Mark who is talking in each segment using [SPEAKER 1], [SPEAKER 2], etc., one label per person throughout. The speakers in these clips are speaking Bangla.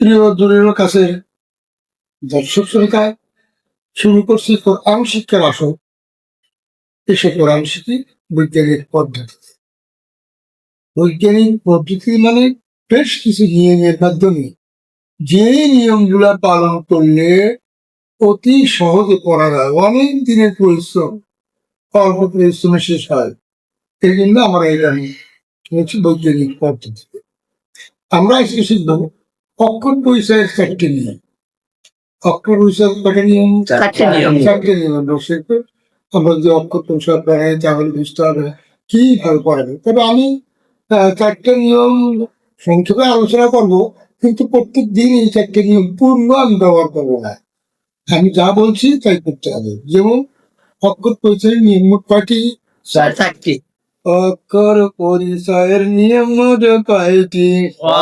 [SPEAKER 1] প্রিয় দূরের কাছে দর্শক শ্রোতায় শুরু করছি কোরআন শিক্ষার আসর। এসে কোরআন শিখি বৈজ্ঞানিক পদ্ধতি। বৈজ্ঞানিক পদ্ধতি মানে বেশ কিছু নিয়মের মাধ্যমে যে নিয়মগুলা পালন করলে অতি সহজে করা যায় অনেক দিনের পরিশ্রম, অল্প পরিশ্রমে শেষ হয়। এই জন্য আমরা এটা নিয়ে বৈজ্ঞানিক পদ্ধতি। আমরা আজকে শিখব অক্ষর পরিচয়ের চারটে নিয়ম অক্ষর পরিচয় কটা নিয়ম
[SPEAKER 2] চারটে নিয়ম।
[SPEAKER 1] চারটে নিয়ম আমরা আমরা যে অক্ষর পরিচয় পড়ে তাহলে বুঝতে হবে কীভাবে পড়াবে তবে আমি চারটে নিয়ম সংক্ষেপে আলোচনা করব কিন্তু প্রত্যেক দিন এই চারটে নিয়ম পূর্ণ আমি ব্যবহার করব না। আমি যা বলছি তাই করতে হবে। যেমন অক্ষর পরিচয়ের নিয়ম মোট কয়টি
[SPEAKER 2] চারটি
[SPEAKER 1] অক্ষর পরিচয়ের নিয়ম কয়টি?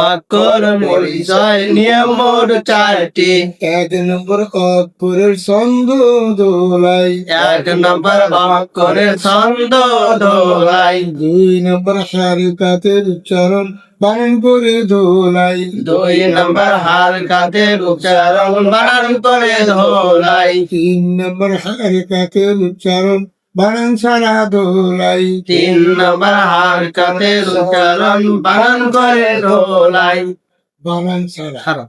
[SPEAKER 2] অক্ষর পরিচয় নিয়ম চারটি।
[SPEAKER 1] এক নম্বর অক্ষরের ছন্দ দোলাই।
[SPEAKER 2] এক নম্বর অক্ষরের ছন্দ দোলাই।
[SPEAKER 1] দুই নম্বর হারকাতের উচ্চারণ বানান করে দোলাই।
[SPEAKER 2] দুই নম্বর হার কাতের উচ্চারণ বানান করে ধোলাই
[SPEAKER 1] তিন নম্বর হারকাতের উচ্চারণ বানান ছাড়া দোলাই
[SPEAKER 2] তিন নম্বর হার কাতের উচ্চারণ বানান করে দোলাই
[SPEAKER 1] বানান ছাড়া।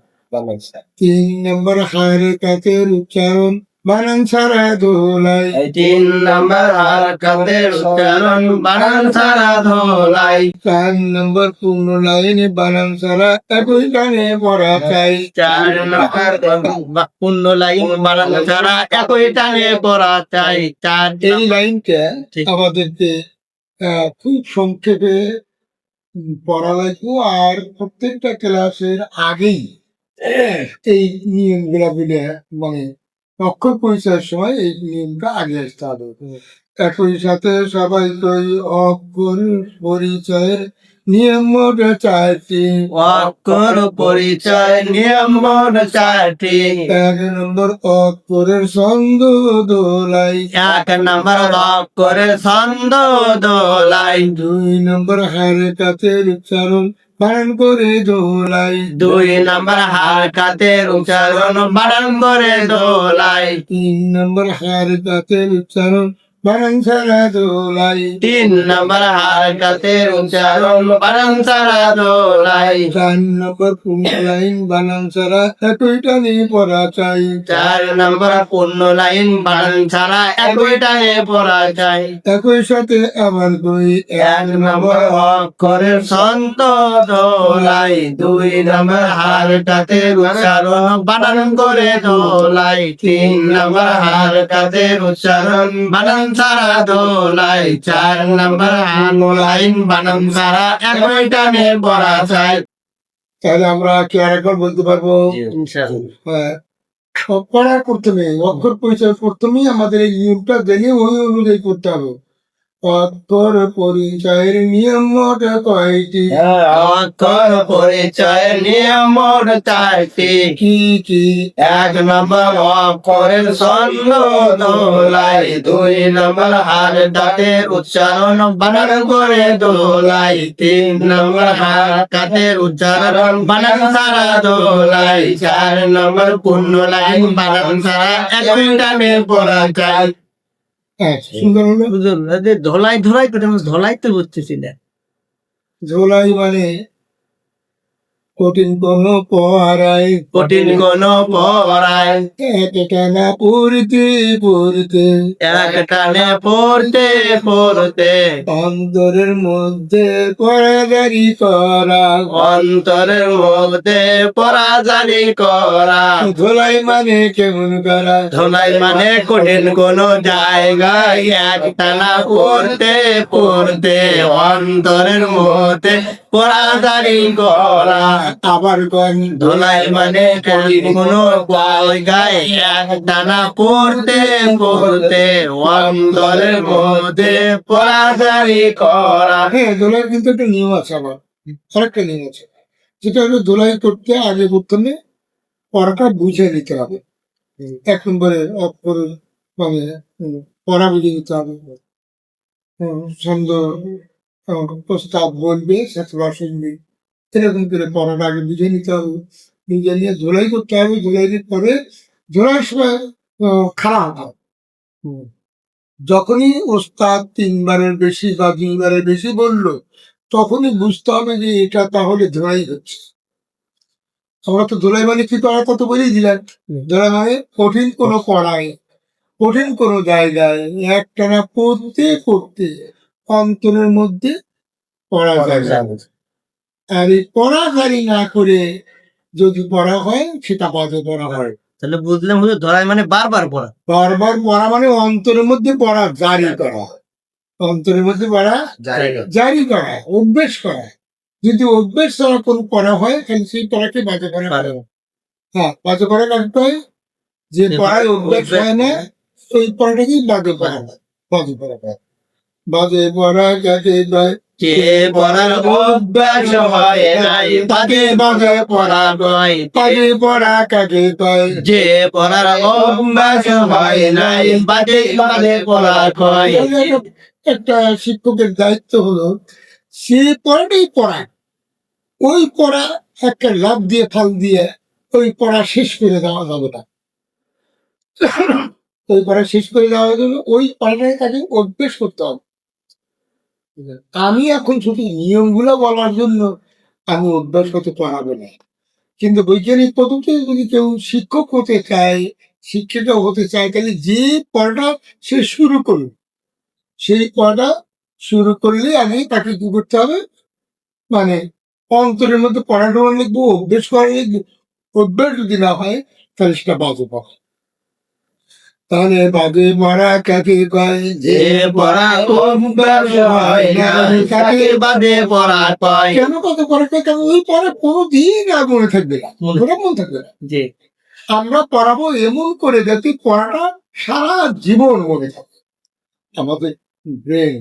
[SPEAKER 1] তিন নম্বর হারকাতের উচ্চারণ বানান ছাড়া দোলাই
[SPEAKER 2] তিন নম্বর হার কাতের উচ্চারণ বানান ছাড়া ধোলাই।
[SPEAKER 1] চার নম্বর পূর্ণ লাইনে বানান ছাড়া একই গানে পড়া চাই।
[SPEAKER 2] চার নম্বর পূর্ণ লাইন বানান ছাড়া একই টানে পড়া চাই। চার
[SPEAKER 1] এই লাইনটা। আমাদেরকে খুব সংক্ষেপে পড়া লাগবে। আর প্রত্যেকটা ক্লাসের আগেই এই নিয়মগুলা বলে মানে অক্ষর পরিচয়ের সময় এই নিয়মটা আগে আসতে হবে। একই সাথে সবাই কই অক্ষর পরিচয়ের নিয়ম চারটি।
[SPEAKER 2] অক্ষর পরিচয় নিয়ম চারটি।
[SPEAKER 1] এক নম্বর অক্ষরের ছন্দ দোলাই।
[SPEAKER 2] এক নম্বর অক্ষরের ছন্দ দোলাই।
[SPEAKER 1] দুই নম্বর হারকাতের উচ্চারণ বানান করে দোলাই।
[SPEAKER 2] দুই নম্বর হার কাতের উচ্চারণ বানান করে দোলাই।
[SPEAKER 1] তিন নম্বর হারকাতের উচ্চারণ বানান ছাড়া দোলাই
[SPEAKER 2] তিন নম্বর হার কাতের উচ্চারণ বানান ছাড়া দোলাই
[SPEAKER 1] চার নম্বর পূর্ণ লাইন বানান ছাড়া একই টানে পড়া চাই।
[SPEAKER 2] চার নম্বর পূর্ণ লাইন বানান ছাড়া একই টানে পড়া যায়
[SPEAKER 1] একই সাথে আবার দুই
[SPEAKER 2] এক নম্বর অক্ষরের সন্ত দোলাই। দুই নম্বর হারটাতে উচ্চারণ বানান করে দোলাই। তিন নম্বর হারটাতে উচ্চারণ বানান ছাড়া দোলাই চার নাম্বার হার লাইন বানান ছাড়া একই টানে বড়া চাই
[SPEAKER 1] তাহলে আমরা কি আর একবার বলতে পারব? হ্যাঁ, সব পড়ার প্রথমে অক্ষর পরিচয় প্রথমেই আমাদের এই নিয়মটা জেনে ওই অনুযায়ী করতে হবে। অক্ষর পরিচয়ের নিয়ম মোট কয়টি?
[SPEAKER 2] অক্ষর পরিচয় নিয়ম মোট চারটি।
[SPEAKER 1] কি কি?
[SPEAKER 2] এক নম্বর অক্ষরের ছন্দ দোলাই। দুই নম্বর হার ডাকের উচ্চারণ বানান করে দোলাই। তিন নম্বর হার কাতের উচ্চারণ বানান ছাড়া দোলাই। চার নম্বর পূর্ণ লাইন বানান ছাড়া একই টানে পড়া যায়
[SPEAKER 1] হ্যাঁ, সুন্দর হলো
[SPEAKER 2] ধলাই ধলাই করে ধলাই তো বুঝতেছি না
[SPEAKER 1] ধলাই মানে কঠিন কোন পড়াই
[SPEAKER 2] কঠিন কোন পড়ায়।
[SPEAKER 1] টানা পড়তে পড়তে
[SPEAKER 2] এক টানে পড়তে পড়তে।
[SPEAKER 1] অন্তরের মধ্যে পড়াদারি করা।
[SPEAKER 2] অন্তরের মধ্যে পরাজারি করা।
[SPEAKER 1] ধোলাই মানে কেমন করা?
[SPEAKER 2] ধোলাই মানে কঠিন কোন জায়গায় একটানা পড়তে পড়তে অন্তরের মধ্যে পরাজারি করা।
[SPEAKER 1] আবার
[SPEAKER 2] ধোলাই মানে কোনো গায়ে। এক দানা পড়তে পড়তে, অন্তরের মধ্যে করা।
[SPEAKER 1] হ্যাঁ কিন্তু একটা নিয়ম আছে আবার। নিয়ম আছে। যেটা হলো দোলাই করতে আগে প্রথমে পড়াটা বুঝে নিতে হবে। এক নম্বরে অক্ষর মানে পড়া বুঝে নিতে হবে। ছন্দ প্রস্তাব বলবে, সেটা শুনবে এরকম করে পড়াটা আগে বুঝে নিতে হবে। বুঝে নিয়ে ধোলাই করতে হবে ধোলাইয়ের পরে ধোলাইয়ের সময় খারাপ হবে। যখনই ওস্তাদ তিনবারের বেশি বা দুইবারের বেশি বলল তখনই বুঝতে হবে যে এটা তাহলে ধোলাই হচ্ছে। আমরা তো ধোলাই মানে কি করা তত বলেই দিলেন ধোলাই মানে কঠিন কোনো পড়ায় কঠিন কোনো জায়গায় একটানা পড়তে পড়তে অন্তরের মধ্যে পড়া যায়। আর এই পড়াকারি না করে যদি পড়া হয় সেটা বাজে পড়া হয়।
[SPEAKER 2] তাহলে বুঝলাম হুজুর ধরাই মানে বারবার পড়া।
[SPEAKER 1] বারবার পড়া মানে অন্তরের মধ্যে পড়া জারি করা। অন্তরের মধ্যে পড়া জারি করা। অভ্যেস করা। যদি অভ্যেস ছাড়া কোনো পড়া হয় তাহলে সেই পড়াকে বাজে পড়া করে হ্যাঁ বাজে পড়া রাখতে হয় যে পড়ায় অভ্যেস হয় না ওই পড়াটাকেই বাজে পড়া হয়। বাজে পড়া হয়। বাজে পড়া যাকে দেয়
[SPEAKER 2] যে পড়ার অভ্যাস হয় নাই, তাকে পড়া
[SPEAKER 1] পড়া কাকে
[SPEAKER 2] যে পড়ার অভ্যাস হয় নাই, বাজে বাজে পড়া কয়।
[SPEAKER 1] একটা- একটা শিক্ষকের দায়িত্ব হলো, সে পড়াটাই পড়া, ওই পড়া একটা লাভ দিয়ে, ফাল দিয়ে, ওই পড়া শেষ করে দেওয়া যাবে না। ওই পড়া শেষ করে দেওয়া যাবে, ওই পড়াটাকে তাকে অভ্যেস করতে হবে। আমি এখন শুধু নিয়মগুলো বলার জন্য আমি অভ্যাস হতে পড়াবো না। কিন্তু বৈজ্ঞানিক পদ্ধতিতে যদি কেউ শিক্ষক হতে চায়, শিক্ষিত হতে চায়, তাহলে যে পড়াটা সে শুরু করবে সেই পড়া শুরু করলে আগে তাকে কি করতে হবে? মানে অন্তরের মধ্যে পড়াটা লিখব অভ্যেস করা লিখব অভ্যেস যদি না হয়, তাহলে সেটা বাজে পড়া তাহলে বাজে পড়া কাকে কয়?
[SPEAKER 2] যে পড়া অভ্যাস হয় বাজে পড়া কয়।
[SPEAKER 1] কেন কত পড়া কয়? কেন ওই পড়া কোনোদিন আর মনে থাকবে না ওটা মনে থাকবে না।
[SPEAKER 2] যে
[SPEAKER 1] আমরা পড়াবো এমন করে যাতে পড়াটা সারা জীবন মনে থাকে। আমাদের ব্রেন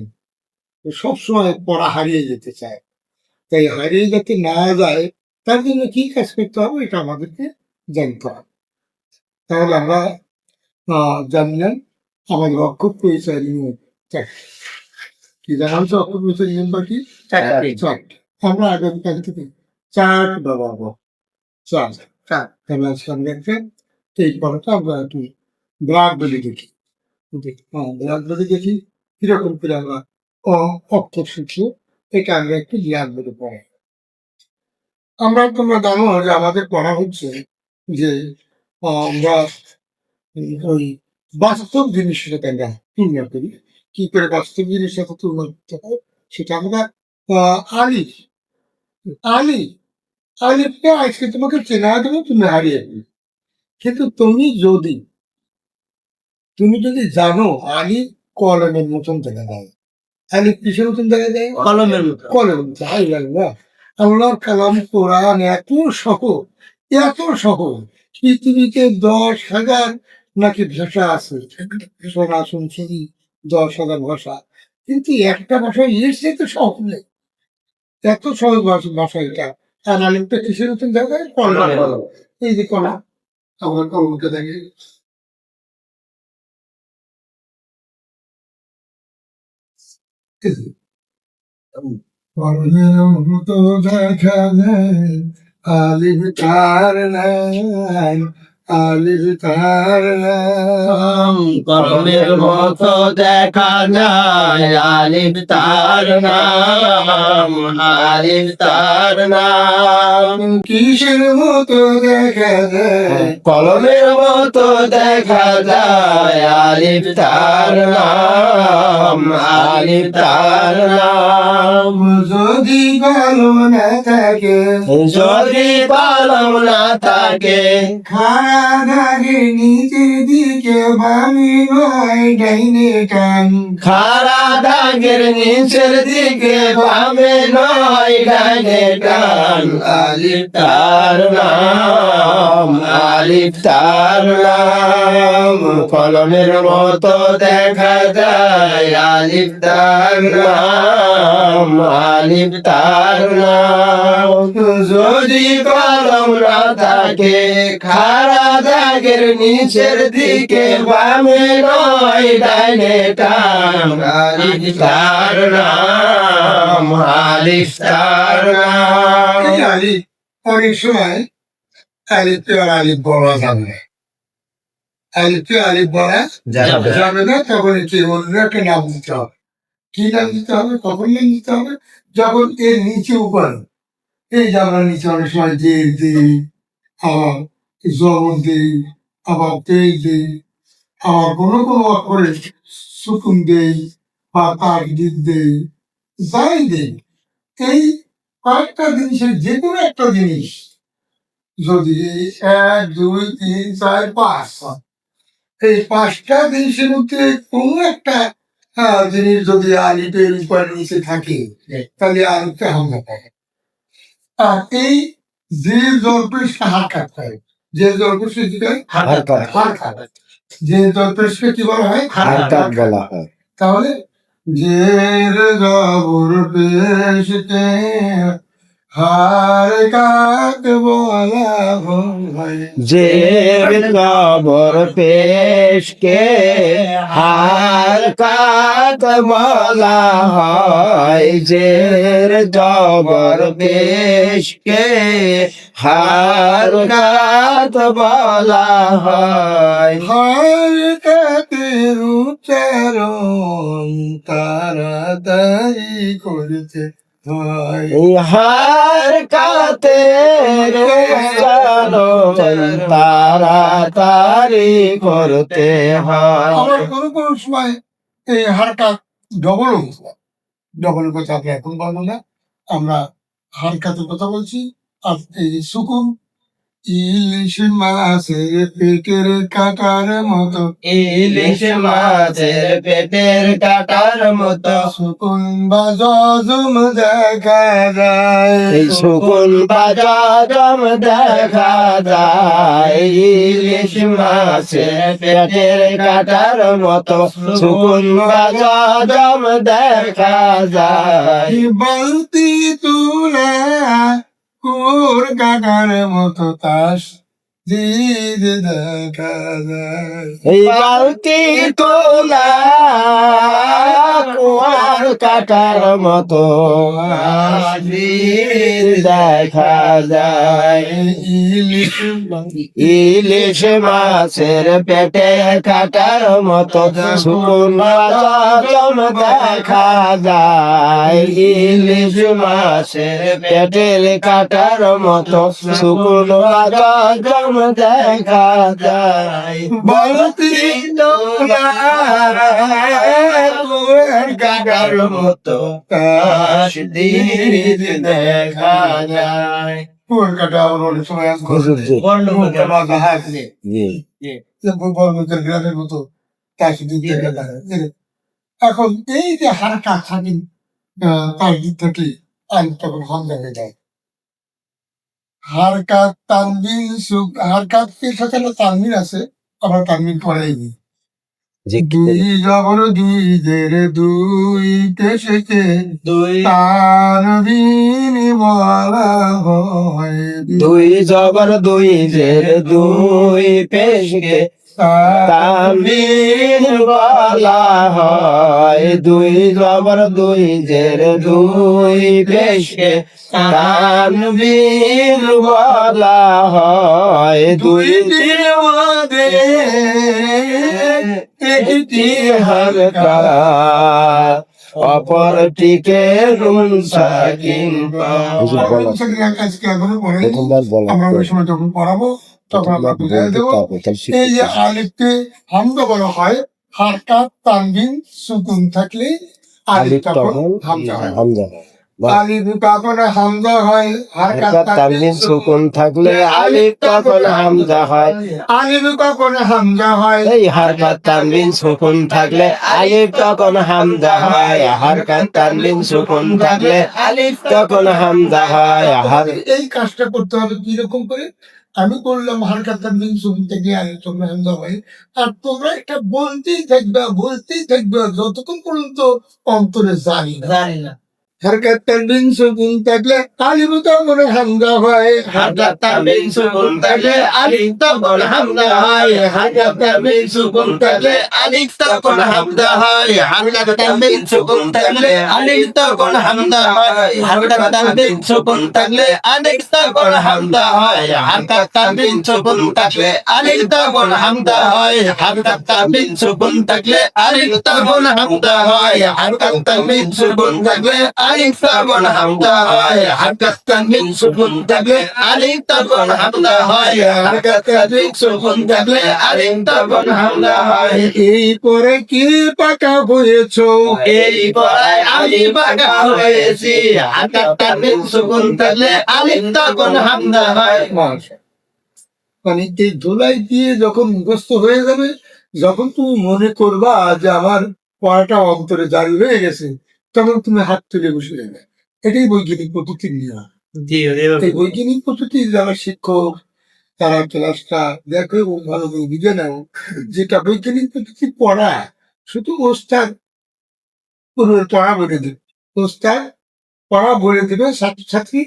[SPEAKER 1] সবসময় পড়া হারিয়ে যেতে চায়। তাই হারিয়ে যাতে না যায় তার জন্য কি কাজ করতে হবে? এটা আমাদেরকে জানতে হবে। তাহলে আমরা আহ, জানলাম আমাদের অক্ষর পরিচয় নিয়ম চারটি। কি জানা হচ্ছে অক্ষর পরিচয় নিয়ম বাকি
[SPEAKER 2] চারটি
[SPEAKER 1] চারটি আমরা আগামীকাল থেকে চার বাবা চার।
[SPEAKER 2] চার।
[SPEAKER 1] তাহলে আজকে আমরা একটা এই পড়াটা আমরা একটু ব্ল্যাকবেরি দেখি। হ্যাঁ ব্ল্যাকবেরি দেখি কীরকম করে আমরা অক্ষর শিখি এটা আমরা একটু ব্ল্যাকবেরি পড়ে। আমরা তোমরা জানো যে আমাদের পড়া হচ্ছে যে আমরা ওই বাস্তব জিনিসের সাথে আমরা তুলনা করি। কি করে বাস্তব জিনিসের সাথে তুলনা করতে হয় সেটা আমরা আলি আলি আলিফকে আজকে তোমাকে চেনা দেবে তুমি হারিয়ে যাবে কিন্তু তুমি যদি তুমি যদি জানো আলি কলমের মতন দেখা যায়। আলিফ কিসের মতন দেখা যায়?
[SPEAKER 2] কলমের মতো
[SPEAKER 1] কলম হাই আল্লাহ। আল্লাহর কালাম কোরআন এত সহজ এত সহজ। পৃথিবীতে দশ হাজার নাকি ভাষা আছে? শোনা শুনছি দশ হাজার ভাষা। কিন্তু একটা ভাষা এসে তো সহজ নেই। এত সহজ ভাষা ভাষা এটা। আর আলিমটা কিসের দেখায় কলম এই যে কলা কলমটা দেখি। যায় নাই
[SPEAKER 2] কলমের মতো দেখা যায় আলিফ তার নাম আলিফ তার নাম।
[SPEAKER 1] কিসের মতো দেখা যায়?
[SPEAKER 2] কলমের মতো দেখা যায় আলিফ তার নাম আলিফ তার নাম।
[SPEAKER 1] যদি কলম না থাকে
[SPEAKER 2] যদি কলম না থাকে
[SPEAKER 1] খাড়া ডাইনে টান।
[SPEAKER 2] খারা দাগের নিচের দিকে বামে নয় ডান আলিফ তার নাম তার নাম। মতো দেখা যায়, আলিফ তার নাম, আলিফ তার নাম। যদি কলম না থাকে খারা দাগের নিচের দিকে বামে নয় ডাইনে টান। নাম আলিফ তার নাম।
[SPEAKER 1] অনেক সময় আলিফে আর আলিফ বলা যাবে না। আলিফে আলিফ বলা
[SPEAKER 2] যাবে।
[SPEAKER 1] না। তখন কি অন্য একটা নাম দিতে হবে। কি নাম দিতে হবে? কখন নাম দিতে হবে? যখন এর নিচে উপায় এই যে আমরা নিচে অনেক সময় জের দিই আবার জবর দিই আবার তেল দিই আবার কোনো কোনো সুকুন দেই বা তার দিক দেই, যাই দেই। এই কয়েকটা জিনিসের যে কোনো একটা জিনিস যদি এক, দুই, তিন, চার, পাঁচ এই পাঁচটা জিনিসের মধ্যে কোনো একটা জিনিস যদি আলিপের উপর নিচে থাকে, তাহলে আলিপটা হামলা করে আর এই যে জলপেশকে হার কাটতে হয় যে জলপেশকে কি হয় যে জলপেশকে কি বলা হয়
[SPEAKER 2] বলা হয়।
[SPEAKER 1] তাহলে জের জবর পেশকে হার কাক বলা
[SPEAKER 2] জের কবর পেশকে হার কাত বলা হয়। জের জবর পেশকে হার কাত বলা হয়।
[SPEAKER 1] হার কাকের উচ্চারণ তাড়াতাড়ি করতে হয়
[SPEAKER 2] এই হার কাতের তারা তারি করতে হয়।
[SPEAKER 1] সময় এই হারটা ডবল ডবল কথা এখন বলব না আমরা হার কাতে কথা বলছি, আর এই সুকুন ইলিশ মাছের পেটের কাটার মতো।
[SPEAKER 2] ইলিশ মাছের পেটের কাটার মতো।
[SPEAKER 1] সুকুন বা জজম দেখা যায়।
[SPEAKER 2] এই সুকুন বাজারম দেখা যায়। ইলিশ মাছের পেটের কাটার মতো। সুকুন বাজারম দেখা যায়।
[SPEAKER 1] বালতি তুলা কুর কাকার মতো তাস।
[SPEAKER 2] এই তোলা কুয়ার কাটার মতো
[SPEAKER 1] ইলিশ
[SPEAKER 2] মাছের পেটে কাটার মতো সুকুন দেখা যায়। ইলিশ মাছের পেটের কাটার মতো সুকুন বাজারম দেখা যায়
[SPEAKER 1] বালতি
[SPEAKER 2] কাটার মতো
[SPEAKER 1] তাস দিদ দেখা যায়। এখন এই যে হারকা থাকেন তার থেকে আইন তখন হামলা হয়ে যায় হারকাত তানবিন হারকাত এর সাথে একটা তানবিন আছে আমরা তানবিন
[SPEAKER 2] পড়াইনি
[SPEAKER 1] দুই জবর দুই জের দুই
[SPEAKER 2] দুই
[SPEAKER 1] তানবিন বলা হয়।
[SPEAKER 2] দুই জবর দুই জের দুই পেশকে তামিল বলা হয় দুই জবর দুই জের দুই পেশকে। তানবিল বলা হয় দুই দিন মধ্যে একটি হালকা। অপরটিকে নুন সাকিন।
[SPEAKER 1] আমরা ওই সময় যখন পড়াবো। তখন আমরা বুঝাই দেবো এই যে আলিফকে হামদা বলা হয় হারকাত তানবিন সুকুন থাকলে আলিফ তখন হামজা হয়। আলিফ কখন হামজা হয় হারকাত
[SPEAKER 2] হারকাত তানবিন সুকুন থাকলে আলিফ তখন হামজা হয়।
[SPEAKER 1] আলিফ কখন হামজা হয়
[SPEAKER 2] এই হারকাত তানবিন সুকুন থাকলে আলিফ তখন হামজা হয়। হারকাত তানবিন সুকুন থাকলে আলিফ তখন হামজা হয়।
[SPEAKER 1] এই কাজটা করতে হবে কীরকম করে? আমি বললাম হালকা তানবিন শুনতে গিয়ে হামজা হয় আর তোমরা এটা বলতেই থাকবে বলতেই থাকবে যতক্ষণ পর্যন্ত অন্তরে জানি না।
[SPEAKER 3] জানি না।
[SPEAKER 1] হারকাত তানবিন শুকুন থাকলে আলিফ তখন হামজা হয়।
[SPEAKER 2] হারকাত তানবিন সুকুন থাকলে আলিফ তখন হামজা হয়। হারকাত তানবিন সুকুন থাকলে আলিফ তখন হামজা হয়। হারকাত তানবিন সুকুন থাকলে আলিফ তখন হামজা হয়। হারকাত তানবিন সুকুন থাকলে আলিফ তখন হামজা হয়। হারকাত তানবিন সুকুন থাকলে আলিফ তখন হামজা হয়। হারকাত তানবিন সুকুন থাকলে আলিফ তখন হামজা হয়। হারকাত তানবিন সুকুন থাকলে হয়
[SPEAKER 1] এই পরে কি পাকা হয়েছো?
[SPEAKER 2] এই পড়ায় আমি বাঁকা হয়েছি সুকুন তখন হামজা হয়
[SPEAKER 1] মানে এই ধুলাই দিয়ে যখন মুখস্থ হয়ে যাবে যখন তুমি মনে করবা যে আমার পড়াটা অন্তরে জারি হয়ে গেছে তখন তুমি হাত তুলে বসে যাবে এটাই বৈজ্ঞানিক পদ্ধতির নিয়ম এই বৈজ্ঞানিক পদ্ধতি যারা শিক্ষক তারা ক্লাসটা দেখো এবং ভালো করে বুঝে নাও যেটা বৈজ্ঞানিক পদ্ধতি পড়া শুধু ওস্তাদ পড়া বলে দেবে। ওস্তাদ পড়া বলে দেবে ছাত্রছাত্রী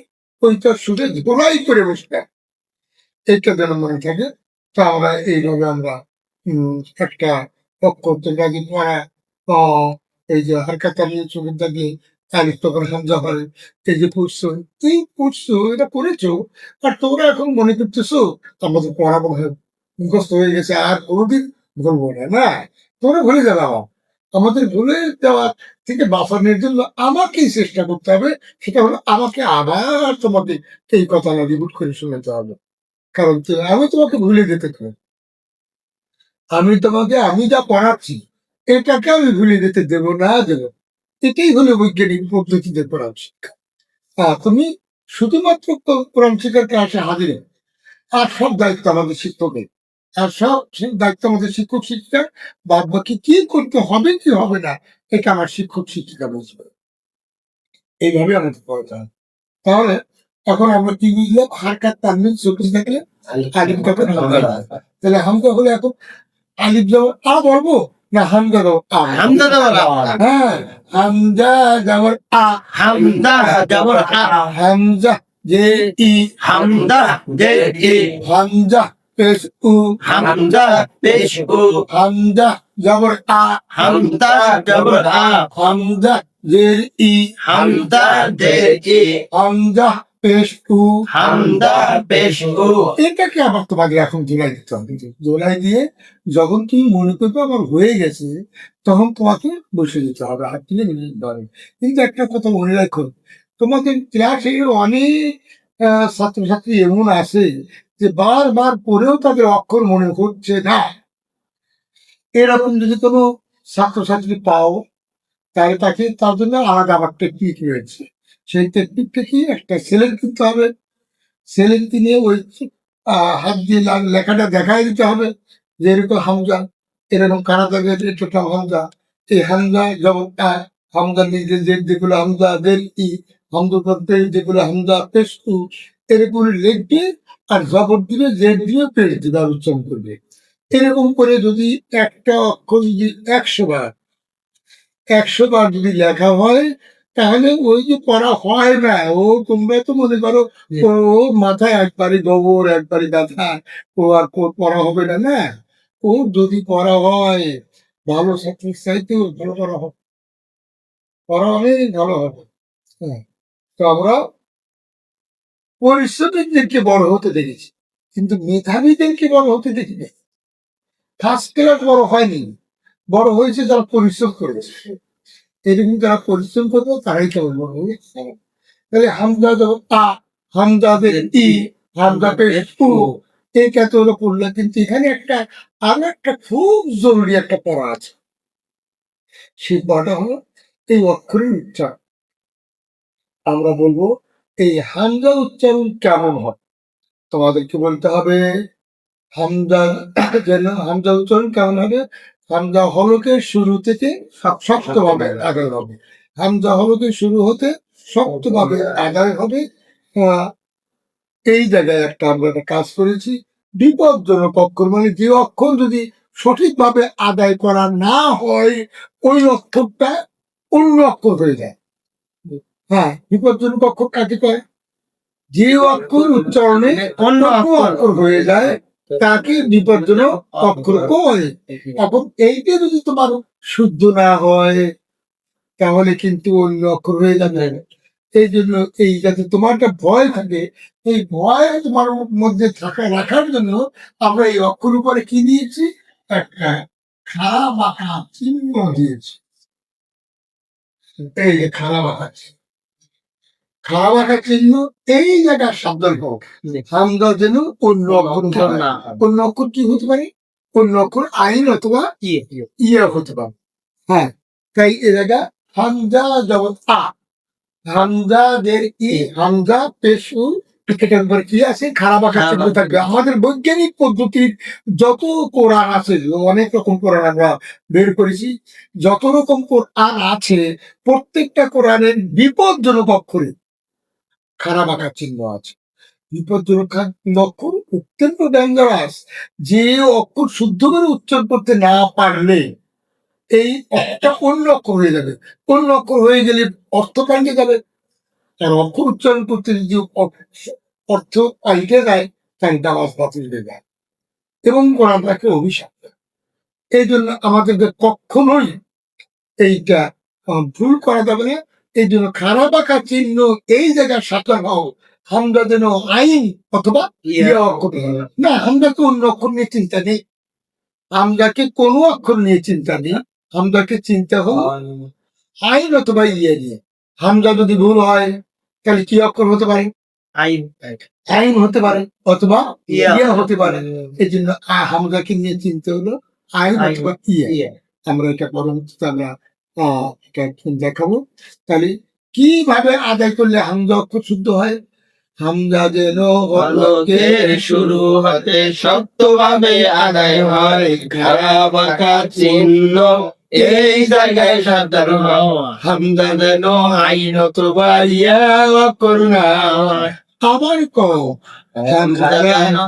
[SPEAKER 1] ওইটা শুনে ধোলাই করে বসবে। এইটা যেন মনে থাকে তো আমরা এইভাবে আমরা উম, একটা তোমরা যে পড়া এই যে হারকাত নিয়ে চোখে থাকলে আলিফ তখন হামজা হয়, এই যে পড়ছো এই পড়ছো? এটা পড়েছো? আর তোমরা এখন মনে করতেছো, আমাদের পড়া মনে মুখস্থ হয়ে গেছে, আর কোনোদিন বলব না না? তোমরা ভুলে যাবে আমাদের ভুলে যাওয়া থেকে বাঁচানোর জন্য আমাকেই চেষ্টা করতে হবে, সেটা হলো আমাকে আবার তোমাকে এই কথাটা রিপুট করে শোনাতে হবে। কারণ আমি তোমাকে ভুলে যেতে চাই আমি তোমাকে, আমি যা পড়াচ্ছি এটাকে আমি ভুলে যেতে দেব না, দেব। এটাই হলো বৈজ্ঞানিক পদ্ধতিতে পড়ার শিক্ষা। তুমি শুধুমাত্র কোরআন শিক্ষার ক্লাসে হাজির। আর সব দায়িত্ব আমাদের শিক্ষকের আর সব দায়িত্ব আমাদের শিক্ষক শিক্ষিকা। বাদ বাকি কি করতে হবে, কি হবে না, এটা আমার শিক্ষক শিক্ষিকা বুঝবে। এইভাবে আমাদের পড়াতে তাহলে এখন আমরা কি বুঝলাম? হারকাত তানবিন চোখে থাকলে তখন হামজা তাহলে হামজা হলে এখন আলিম যাব আ বলব? না হামজা যাব আ
[SPEAKER 2] হামজা
[SPEAKER 1] হ্যাঁ যাবর আ।
[SPEAKER 2] হামদা আ।
[SPEAKER 1] হামজা যে ই।
[SPEAKER 2] হামদা যে ই।
[SPEAKER 1] হামজা পেশ উ।
[SPEAKER 2] হামদা পেশ উ।
[SPEAKER 1] হামজা যাবর আ।
[SPEAKER 2] হামদা আ।
[SPEAKER 1] হামজা জের ই।
[SPEAKER 2] হামদা যে ই।
[SPEAKER 1] হামজা পেশ উ
[SPEAKER 2] হামদা পেশ উ
[SPEAKER 1] এটাকে আবার তোমাকে এখন জোলাই দিতে হবে? জোলাই দিয়ে যখন তুমি মনে করবে আমার হয়ে গেছে তখন তোমাকে বসে যেতে হবে। হাত তুলে হবে কিন্তু একটা কথা মনে রাখো তোমাদের ক্লাসে অনেক ছাত্রছাত্রী এমন আছে যে বারবার পড়েও তাদের অক্ষর মনে করছে না। এরকম যদি কোনো ছাত্রছাত্রী পাও তাহলে তাকে তার জন্য আলাদা আবার টেকনিক রয়েছে। সেই টেকনিকটা কি একটা সেলেন কিনতে হবে। সেলেন কিনে ওই হাত দিয়ে লেখাটা দেখাই দিতে হবে যে এরকম হামজা, এরকম কানা থাকে এটা হামজা, এই হামজা যেমন হামজা নিজের যে যেগুলো হামজা দের ই, হামজা যেগুলো হামজা পেস্তু এরকম লিখবে আর জবর দিবে জেড দিয়ে পেশ দিবে উচ্চারণ করবে। এরকম করে যদি একটা অক্ষর যদি একশো বার একশো বার যদি লেখা হয় তাহলে ওই যে পড়া হয় না ও তোমরা তো মনে করো ও মাথায় একবারই গোবর একবারই ব্যথা ও আর পড়া হবে না না? ও যদি পড়া হয় ভালো ছাত্রের চাইতেও ভালো পড়া হবে পড়া অনেক ভালো হবে। হ্যাঁ। তো আমরা পরিশ্রমীদেরকে বড় হতে দেখেছি কিন্তু মেধাবীদেরকে বড় হতে দেখিনি। ফার্স্ট ক্লাস বড় হয়নি। বড় হয়েছে যারা পরিশ্রম করেছে। এরকম যারা পরিশ্রম করবে তারাই তাহলে যখন আ হামজাদের ই এই হলো পড়ল কিন্তু এখানে একটা আরও একটা খুব জরুরি একটা পড়া আছে সেই পড়াটা হলো এই অক্ষরের উচ্চারণ আমরা বলব এই হামজা উচ্চারণ কেমন হয় তোমাদেরকে বলতে হবে হামজা যেন হামজা উচ্চারণ কেমন হবে হামজা হলকের শুরু থেকে শক্তভাবে আদায় হবে। হামজা হলকের শুরু হতে শক্তভাবে আদায় হবে। এই জায়গায় একটা আমরা একটা কাজ করেছি। বিপজ্জনক অক্ষর মানে যে অক্ষর যদি সঠিকভাবে আদায় করা না হয় ওই অক্ষরটা অন্য অক্ষর হয়ে যায়। হ্যাঁ বিপজ্জনক অক্ষর কাকে কয়? যে অক্ষর উচ্চারণে
[SPEAKER 2] অন্য অক্ষর
[SPEAKER 1] হয়ে যায় তাকে বিপজ্জনক অক্ষর কয় এখন এইটা যদি তোমার শুদ্ধ না হয়, তাহলে কিন্তু অন্য অক্ষর হয়ে যাবে। এই জন্য এই যাতে তোমার একটা ভয় থাকে, এই ভয় তোমার মধ্যে থাকা রাখার জন্য আমরা এই অক্ষর উপরে কি দিয়েছি? একটা খারাপ আঁকা চিহ্ন দিয়েছি। এই যে খারাপ আঁকা চিহ্ন। খারাপ আঁকা চিহ্ন এই জায়গার সাবধান হোক হামদা যেন অন্য অক্ষর
[SPEAKER 2] না
[SPEAKER 1] অন্য অক্ষর কি হতে পারে অন্য অক্ষর আইন অথবা ইয়ে হতে পারে হ্যাঁ তাই এ জায়গা হামজা জগৎ আ হামজাদের ই হামজা পেশু কি আছে খারাপ আঁকা চিহ্ন থাকবে আমাদের বৈজ্ঞানিক পদ্ধতির যত কোরআন আছে অনেক রকম কোরআন আমরা বের করেছি যত রকম কোরআন আছে প্রত্যেকটা কোরআনের বিপজ্জনক অক্ষরে খারাপ আঁকার চিহ্ন আছে। বিপজ্জনক অক্ষর অত্যন্ত ডেঞ্জারাস যে অক্ষর শুদ্ধ করে উচ্চারণ করতে না পারলে এই একটা অন্য অক্ষর হয়ে যাবে। অন্য অক্ষর হয়ে গেলে অর্থ পাল্টে যাবে। আর অক্ষর উচ্চারণ করতে অ- অর্থ পাল্টে যায় তাহলে নামাজ বাতিল হয়ে যায়। এবং কোরআন তাকে অভিশাপ। দেয়। এই জন্য আমাদেরকে কখনোই এইটা ভুল করা যাবে না। এই জন্য খারাপ আঁকা চিহ্ন এই জায়গায় সাঁতার হও আমরা যেন আইন অথবা না আমরাকে অন্য অক্ষর নিয়ে চিন্তা নেই। আমরাকে কোনো অক্ষর নিয়ে চিন্তা নেই? আমরাকে চিন্তা হোক আইন অথবা ইয়ে নিয়ে। হামজা যদি ভুল হয় তাহলে কি অক্ষর হতে পারে?
[SPEAKER 2] আইন।
[SPEAKER 1] আইন হতে পারে অথবা
[SPEAKER 2] ইয়া।
[SPEAKER 1] হতে পারে। এই জন্য হামজাকে নিয়ে চিন্তা হলো? আইন। অথবা ইয়ে। আমরা এটা পরবর্তীতে আমরা এটা দেখাবো? তাহলে কীভাবে আদায় করলে হামজা অক্ষর শুদ্ধ হয়? হামজা যেন
[SPEAKER 2] হলকের শুরু হতে শক্তভাবে আদায় হয়। খারাপ আঁকা চিহ্ন, এই জায়গায় হওয়া হামদা যেন আইন অথবা ইয়া অক্ষর না।
[SPEAKER 1] আবার কও
[SPEAKER 2] যেন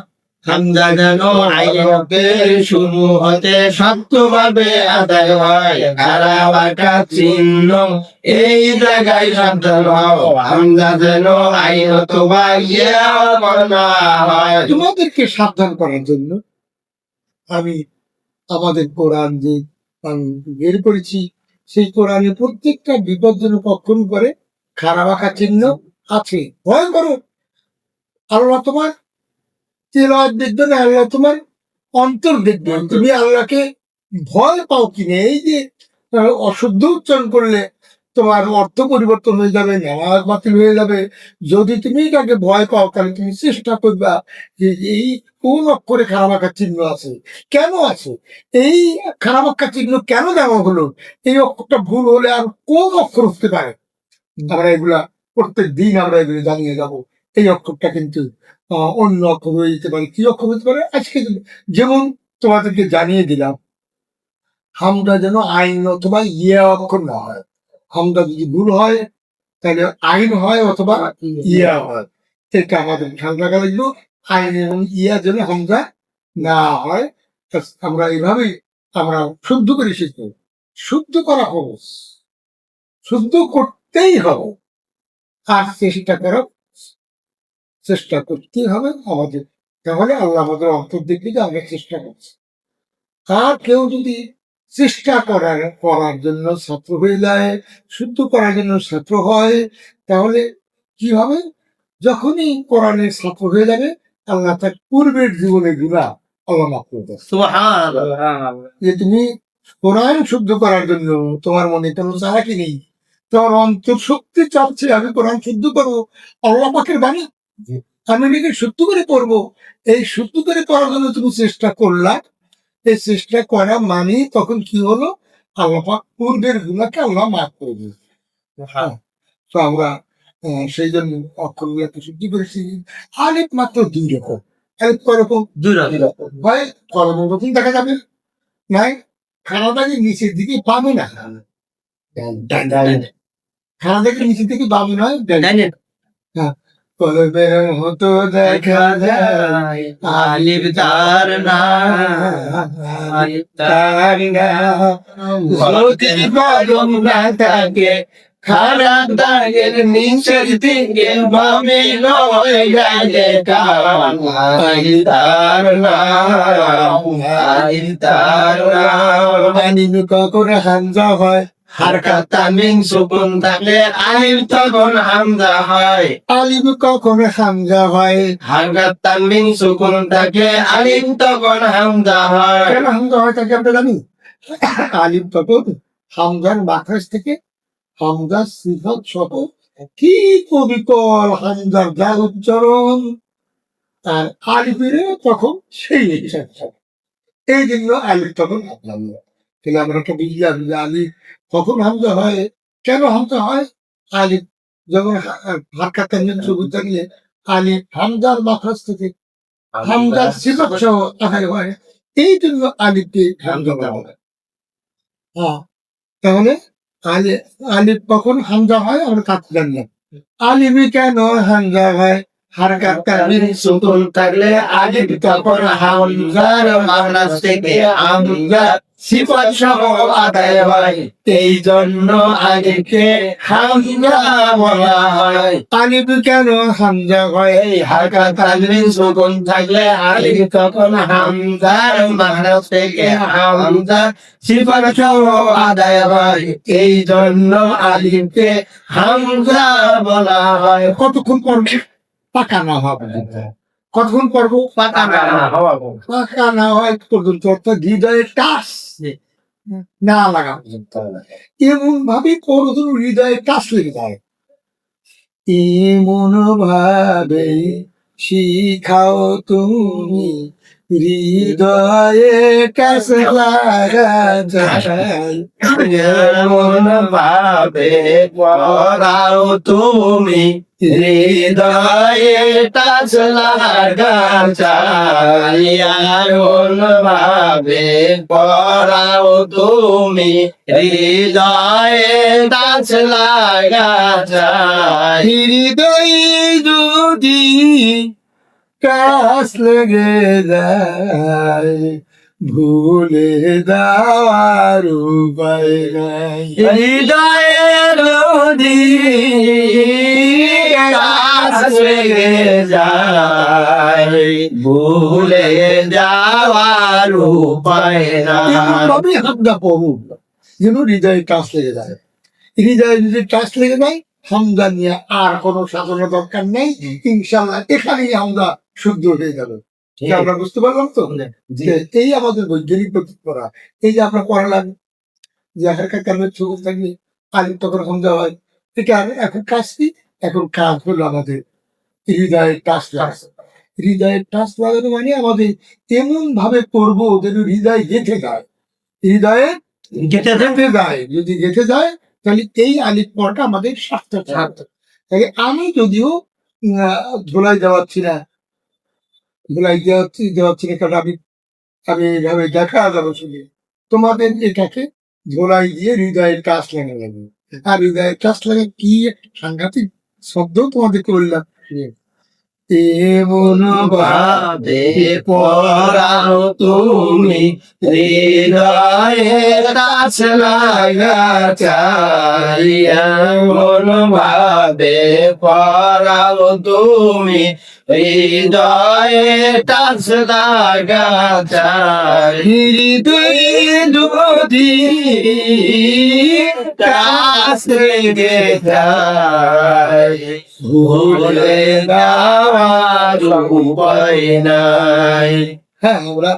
[SPEAKER 2] যেন আদায় চিহ্ন এই জায়গায় হামদা যেন আইন
[SPEAKER 1] তোমাদেরকে সাবধান করার জন্য আমি আমাদের কোরআন যে বের করেছি, সেই কোরআনে প্রত্যেকটা বিপজ্জনক অক্ষর উপরে খারাপ আঁকা চিহ্ন আছে। ভয় করো আল্লাহ তোমার তেলাওয়াত দেখবে না আল্লাহ তোমার অন্তর দেখবে তুমি আল্লাহকে ভয় পাও কিনে এই যে অশুদ্ধ উচ্চারণ করলে তোমার অর্থ পরিবর্তন হয়ে যাবে নামাজ বাতিল হয়ে যাবে। যদি তুমি এটাকে ভয় পাও তাহলে তুমি চেষ্টা করবা যে এই কোন অক্ষরে খারাপ আঁকার চিহ্ন আছে? কেন আছে? এই খারাপ আঁকার চিহ্ন কেন দেওয়া হলো? এই অক্ষরটা ভুল হলে আর কোন অক্ষর হতে পারে? আমরা এগুলা প্রত্যেক দিন আমরা এগুলো জানিয়ে যাব। এই অক্ষরটা কিন্তু অন্য অক্ষর হয়ে যেতে পারে। কি অক্ষর হতে পারে? আজকে যেমন তোমাদেরকে জানিয়ে দিলাম, হামদা যেন আইন অথবা ইয়ে অক্ষর না হয়। হামদা যদি ভুল হয়, তাহলে আইন হয় অথবা ইয়া হয়। এটা আমাদের খেয়াল রাখা লাগল। আইন এবং ইয়া যেন হামজা না হয় আমরা এইভাবেই আমরা শুদ্ধ করে শিখব। শুদ্ধ করা সহজ। শুদ্ধ করতেই হবে। আর চেষ্টা করা। চেষ্টা করতেই হবে? আমাদের। তাহলে আল্লাহ আমাদের অন্তর দিক থেকে আমরা চেষ্টা করছি। আর কেউ যদি চেষ্টা করার করার জন্য ছাত্র হয়ে যায় শুদ্ধ করার জন্য ছাত্র হয় তাহলে কি হবে? যখনই কোরআনের ছাত্র হয়ে যাবে আল্লাহ তার পূর্বের জীবনে গুলা আল্লাহ মাফ করে। যে তুমি কোরআন শুদ্ধ করার জন্য তোমার মনে কোনো চালাকি নেই তোমার অন্তর শক্তি চাচ্ছে আমি কোরআন শুদ্ধ করব আল্লাহ পাকের বাণী আমি এটাকে শুদ্ধ করে পড়ব। এই শুদ্ধ করে করার জন্য তুমি চেষ্টা করলা। এই চেষ্টা করা মানে তখন কি হলো? আল্লাহ পূর্বের গুণাকে আল্লাহ মাফ করে দিল তো আমরা সেই জন্য অক্ষরগুলো একটু শুদ্ধি করেছি। আলিফ মাত্র দুই রকম। কয় রকম?
[SPEAKER 2] দুই রকম।
[SPEAKER 1] হয় কলম রকম দেখা যাবে। নাই খানাটাকে নিচের দিকে পাবে না। খানাটাকে নিচের দিকে পাবে নয় কলমের মতো দেখা যায়
[SPEAKER 2] আলিফ তার তার নাম না থাকে খারাপ দাগের নিচের দিকে বামে নয় ডাইনে তার নাম তার নাম
[SPEAKER 1] কখন হামজা হয়।
[SPEAKER 2] হারকাত তামিম সুকুন থাকলে আলিফ তখন হামজা হয়।
[SPEAKER 1] আলিম কখন হামজা হয়?
[SPEAKER 2] হারকাত তামিম সুকুন থাকলে আলিফ তখন হামজা হয়।
[SPEAKER 1] কেন হামজা হয় তাকে আমরা জানি আলিম তখন হামজার মাখাস থেকে হামজার সিফত সহ কি কবিকল হামজার যা উচ্চারণ। আর আলিফের তখন সেই এই জন্য আলিফ তখন হামলাম তাহলে আমরা তো বুঝলাম যে আলিফ কখন হামজা হয় কেন হামজা হয়? আলিফ যখন হারকা তামিম সবুজ জানিয়ে আলিফ হামজার মাখাস থেকে হামজার সিফত সহ আহার হয়। এই জন্য আলিফকে হামজা বলা হয়। হ্যাঁ তাহলে আলি আলিফ কখন হামজা হয় আমরা কাটতে জানি না। আলিফি কেন হামজা হয়? হারকাত তামিম
[SPEAKER 2] সুকুন থাকলে আলিফ তখন হামজার মাহনাস থেকে হামজা সিফাত সহ আদায় হয় এই জন্য আলিফকে হামজা বলা হয়।
[SPEAKER 1] আলিফি কেন হামজা হয়?
[SPEAKER 2] এই সুকুন থাকলে আলিফ তখন হামজার মাহনাস থেকে হামজা সিফাত সহ আদায় হয় এই জন্য আলিফকে হামজা বলা হয়।
[SPEAKER 1] কতক্ষণ পর্ব পাকা না হবে? কতক্ষণ পর্ব
[SPEAKER 2] পাতা না হওয়া
[SPEAKER 1] পাকা না হয় পর্যন্ত অর্থাৎ হৃদয়ে টাচ। না লাগা পর্যন্ত এমন ভাবে করো হৃদয়ে টাচ লেগে যায়। এমন ভাবে শিখাও তুমি হৃদয়ে কাছে লাগা
[SPEAKER 2] এমন ভাবে পড়াও তুমি। হৃদয়ে টাচ লাগা এমন ভাবে পড়াও তুমি। হৃদয়ে টাচ লাগা
[SPEAKER 1] হৃদয়ে যদি কাছ লেগে যায় ভুলে যাওয়ার উপায় নাই
[SPEAKER 2] হৃদয়ের কাছ লেগে যায় ভুলে যাওয়ার উপায় নাই
[SPEAKER 1] এমনভাবে হামদা পড়ু যেন হৃদয়ে টাচ লেগে যায় হৃদয়ে যদি টাচ লেগে যায় হামদা নিয়ে আর কোনো সাধনের দরকার নেই। ইনশাল্লাহ এখানেই হামদা শুদ্ধ হয়ে যাবে আমরা বুঝতে পারলাম তো? এই আমাদের বৈজ্ঞানিক প্রতীক করা এই যে আমরা পড়ালাম যে হালকা কামের চোখ থাকলে আলিম তখন হামজা হয় এটা এখন কাজ কি? এখন কাজ হলো আমাদের হৃদয়ে টাচ লাগা হৃদয়ে টাচ লাগানো মানে আমাদের এমন ভাবে করব যেন হৃদয় গেঁথে যায়। হৃদয়ে গেঁথে যায়। যদি গেঁথে যায় তাহলে এই আলিফ পড়াটা আমাদের সার্থক সার্থক। আমি যদিও ধোলাই দেওয়াচ্ছি না ধোলাই দেওয়াচ্ছি দেওয়াচ্ছি না কারণ আমি আমি এইভাবে দেখা যাব শুনে। তোমাদের এটাকে ধোলাই দিয়ে হৃদয়ের কাজ লাগা লাগবে। আর হৃদয়ের কাজ লাগা কি সাংঘাতিক শব্দ তোমাদের করলাম এমন
[SPEAKER 2] ভাবে পড়াও তুমি হৃদয়ে কাছ লাগা চাই। এমন ভাবে পড়াও তুমি হৃদয়ে কাছ লাগা চাই। হৃদয়ে যদি কাছ যায়
[SPEAKER 1] হ্যাঁ আমরা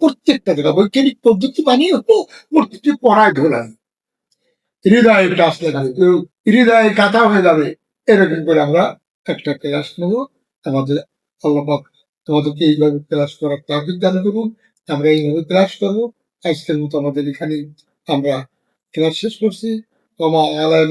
[SPEAKER 1] প্রত্যেকটা জায়গা বৈজ্ঞানিক হয়ে যাবে, এরকম করে আমরা একটা ক্লাস নেব। আমাদের তোমাদেরকে এইভাবে ক্লাস করার দান আমরা এইভাবে ক্লাস করব। এখানে আমরা ক্লাস শেষ করছি। তোমা আলাইন